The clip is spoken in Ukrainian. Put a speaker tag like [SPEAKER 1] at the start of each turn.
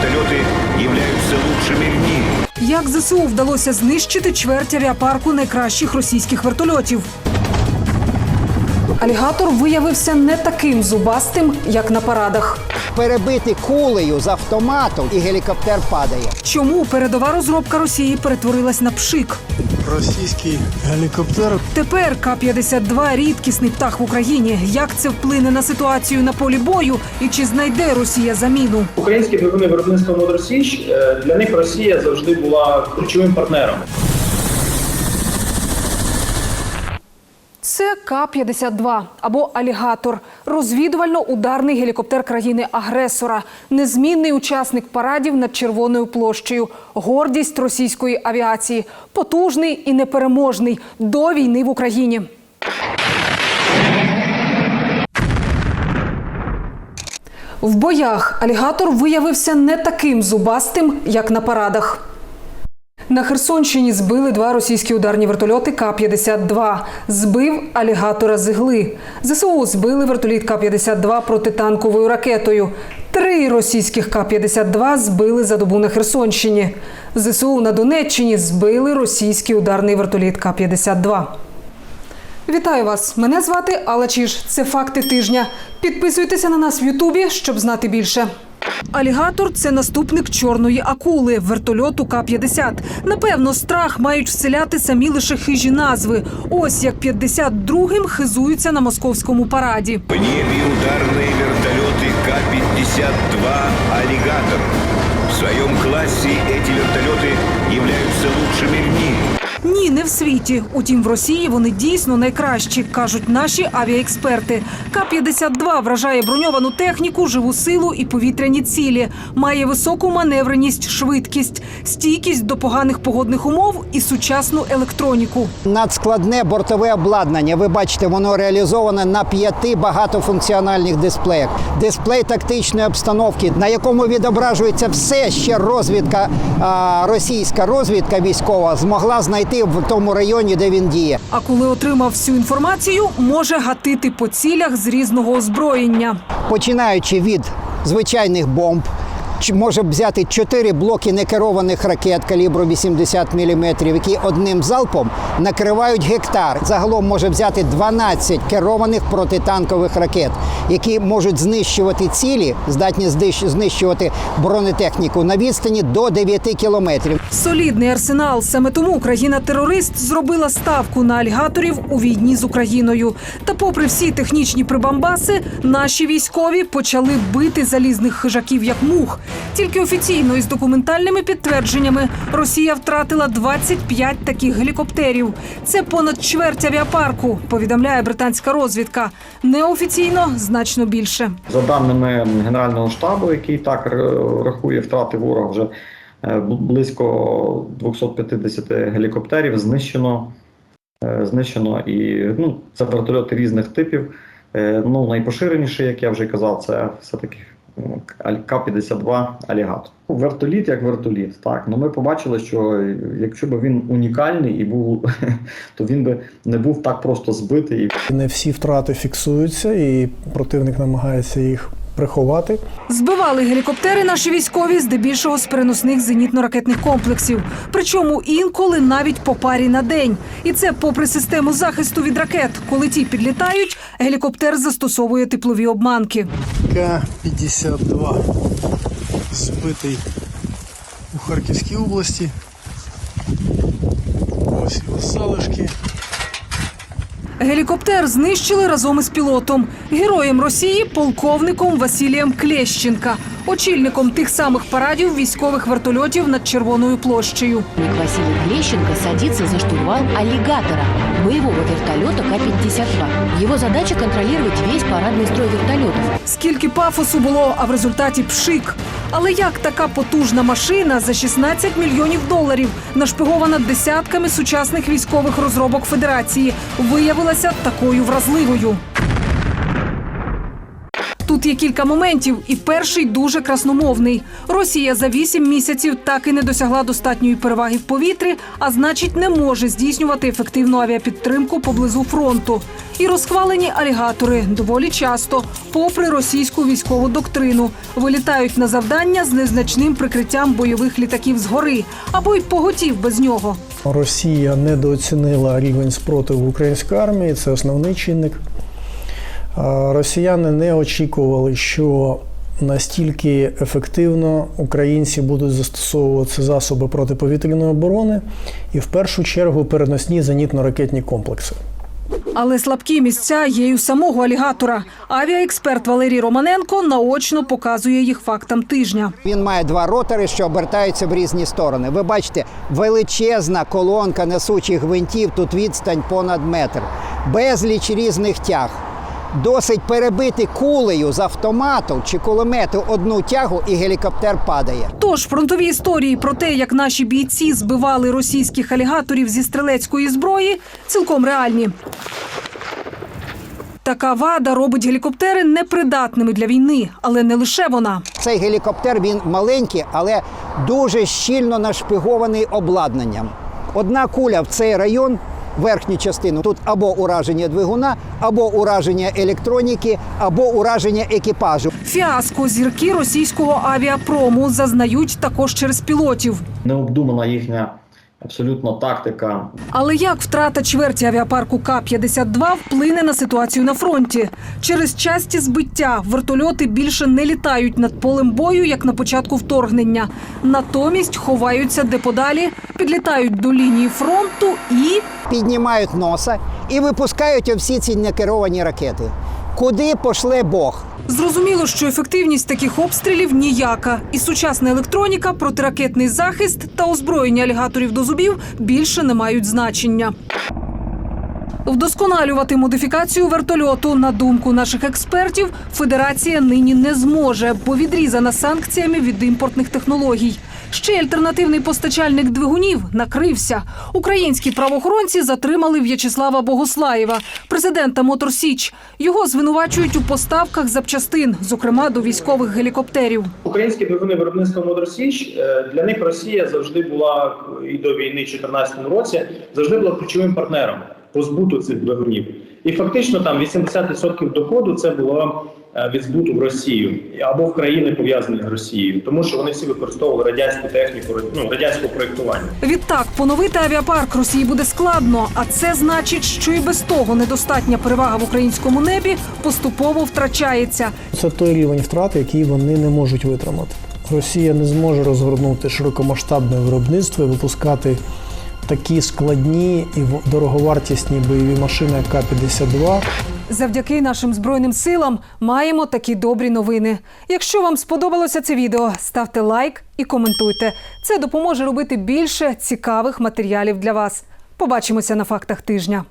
[SPEAKER 1] вертолеты являются лучшими в мире.
[SPEAKER 2] Як ЗСУ вдалося знищити чверть авіапарку найкращих російських вертольотів? Алігатор виявився не таким зубастим, як на парадах.
[SPEAKER 3] перебити кулею з автоматом, і гелікоптер падає.
[SPEAKER 2] Чому передова розробка Росії перетворилась на пшик?
[SPEAKER 4] Російський гелікоптер
[SPEAKER 2] Тепер К-52 – рідкісний птах в Україні. Як це вплине на ситуацію на полі бою і чи знайде Росія заміну?
[SPEAKER 5] Українські двигуни виробництва Моторсіч е, для них Росія завжди була ключовим партнером.
[SPEAKER 2] Це К-52 або Алігатор – розвідувально-ударний гелікоптер країни-агресора, незмінний учасник парадів над Червоною площею, гордість російської авіації, потужний і непереможний. До війни в Україні. В боях алігатор виявився не таким зубастим, як на парадах. На Херсонщині збили два російські ударні вертольоти К-52. Збив алігатора з ігли. ЗСУ збили вертоліт К-52 протитанковою ракетою. Три російських К-52 збили за добу на Херсонщині. ЗСУ на Донеччині збили російський ударний вертоліт К-52. Вітаю вас! Мене звати Алла Чіж. Це факти тижня. Підписуйтеся на нас в Ютубі, щоб знати більше. Алігатор це наступник чорної акули, вертольоту К-50. Напевно, страх мають вселяти самі лише хижі назви. Ось як 52-м хизуються на московському параді.
[SPEAKER 1] В небе ударные вертолеты К-52 «Аллигатор». В своем классе эти вертолеты являются лучшими в мире.
[SPEAKER 2] Не в світі. Утім, в Росії вони дійсно найкращі, кажуть наші авіаексперти. К-52 вражає броньовану техніку, живу силу і повітряні цілі. Має високу маневреність, швидкість, стійкість до поганих погодних умов і сучасну електроніку.
[SPEAKER 3] Надскладне бортове обладнання. Ви бачите, воно реалізоване на п'яти багатофункціональних дисплеях. Дисплей тактичної обстановки, на якому відображується все, що розвідка, російська розвідка військова змогла знайти в тому районі, де він діє.
[SPEAKER 2] А коли отримав всю інформацію, може гатити по цілях з різного озброєння.
[SPEAKER 3] починаючи від звичайних бомб. Може взяти чотири блоки некерованих ракет калібру 80 мм, які одним залпом накривають гектар. Загалом може взяти 12 керованих протитанкових ракет, які можуть знищувати цілі, здатні знищувати бронетехніку на відстані до 9 кілометрів.
[SPEAKER 2] Солідний арсенал. Саме тому країна-терорист зробила ставку на алігаторів у війні з Україною. Та, попри всі технічні прибамбаси, наші військові почали бити залізних хижаків як мух. Тільки офіційно із документальними підтвердженнями Росія втратила 25 таких гелікоптерів. Це понад чверть авіапарку. Повідомляє британська розвідка. Неофіційно значно більше.
[SPEAKER 6] За даними Генерального штабу, який так рахує втрати ворога, вже е, бл- близько 250 гелікоптерів знищено. Е, Знищено і ну, це вертольоти різних типів. Е, Ну, найпоширеніший, як я вже казав, це все-таки м, Аль- К-52 Алігатор. Вертоліт як вертоліт. Так, ну ми побачили, що якщо б він унікальний і був, то він би не був так просто збитий
[SPEAKER 4] не всі втрати фіксуються, і противник намагається їх приховати.
[SPEAKER 2] Збивали гелікоптери наші військові здебільшого з переносних зенітно-ракетних комплексів. Причому інколи навіть по парі на день. І це попри систему захисту від ракет. Коли ті підлітають, гелікоптер застосовує теплові обманки.
[SPEAKER 4] К-52 збитий у Харківській області. Ось його залишки.
[SPEAKER 2] Гелікоптер знищили разом із пілотом, героєм Росії, полковником Василієм Клещенка, очільником тих самих парадів військових вертольотів над Червоною площею.
[SPEAKER 7] Василий Глещенко садится за штурвал аллигатора, боевого вертолета К-52. Его задача контролировать весь парадный строй вертолетов.
[SPEAKER 2] Скільки пафосу було, а в результаті пшик. Але як така потужна машина за 16 мільйонів доларів, нашпигована десятками сучасних військових розробок Федерації, виявилася такою вразливою? Тут є кілька моментів, і перший дуже красномовний. Росія за вісім місяців так і не досягла достатньої переваги в повітрі, а значить, не може здійснювати ефективну авіапідтримку поблизу фронту. І розхвалені алігатори доволі часто, попри російську військову доктрину, вилітають на завдання з незначним прикриттям бойових літаків згори або й поготів без нього.
[SPEAKER 4] Росія недооцінила рівень спротиву української армії, це основний чинник. Росіяни не очікували, що настільки ефективно українці будуть застосовувати засоби протиповітряної оборони і в першу чергу переносні зенітно-ракетні комплекси.
[SPEAKER 2] Але слабкі місця є й у самого алігатора. Авіаексперт Валерій Романенко наочно показує їх фактам тижня.
[SPEAKER 3] Він має два ротори, що обертаються в різні сторони. Ви бачите, величезна колонка несучих гвинтів, тут відстань понад метр, безліч різних тяг. Досить перебити кулею з автомату чи кулемету одну тягу, і гелікоптер падає.
[SPEAKER 2] Тож фронтові історії про те, як наші бійці збивали російських алігаторів зі стрілецької зброї, цілком реальні. Така вада робить гелікоптери непридатними для війни, але не лише вона.
[SPEAKER 3] Цей гелікоптер він маленький, але дуже щільно нашпигований обладнанням. Одна куля в цей район, верхню частину, тут або ураження двигуна, або ураження електроніки, або ураження екіпажу.
[SPEAKER 2] Фіаско зірки російського авіапрому зазнають також через пілотів.
[SPEAKER 6] Необдумана їхня абсолютно тактика
[SPEAKER 2] Але як втрата чверті авіапарку К-52 вплине на ситуацію на фронті? Через часті збиття вертольоти більше не літають над полем бою, як на початку вторгнення. Натомість ховаються де подалі, підлітають до лінії фронту і
[SPEAKER 3] Піднімають носа і випускають всі ці некеровані ракети. Куди пошле Бог?
[SPEAKER 2] Зрозуміло, що ефективність таких обстрілів ніяка, і сучасна електроніка, протиракетний захист та озброєння алігаторів до зубів більше не мають значення. Вдосконалювати модифікацію вертольоту, на думку наших експертів, федерація нині не зможе, бо відрізана санкціями від імпортних технологій. Ще й альтернативний постачальник двигунів накрився. Українські правоохоронці затримали В'ячеслава Богослаєва, президента Мотор Січ. Його звинувачують у поставках запчастин, зокрема до військових гелікоптерів.
[SPEAKER 5] Українські двигуни виробництва Моторсіч е, для них Росія завжди була і до війни в 2014 році завжди була ключовим партнером по збуту цих двигунів. І фактично там 80% доходу це було е, від збуту в Росію або в країни пов'язані з Росією, тому що вони всі використовували радянську техніку, ну радянського проєктування.
[SPEAKER 2] Відтак, поновити авіапарк Росії буде складно, а це значить, що і без того недостатня перевага в українському небі поступово втрачається.
[SPEAKER 4] Це той рівень втрат, який вони не можуть витримати. Росія не зможе розгорнути широкомасштабне виробництво і випускати такі складні і дороговартісні бойові машини, як К-52,
[SPEAKER 2] Завдяки нашим збройним силам маємо такі добрі новини. Якщо вам сподобалося це відео, ставте лайк і коментуйте. Це допоможе робити більше цікавих матеріалів для вас. Побачимося на фактах тижня.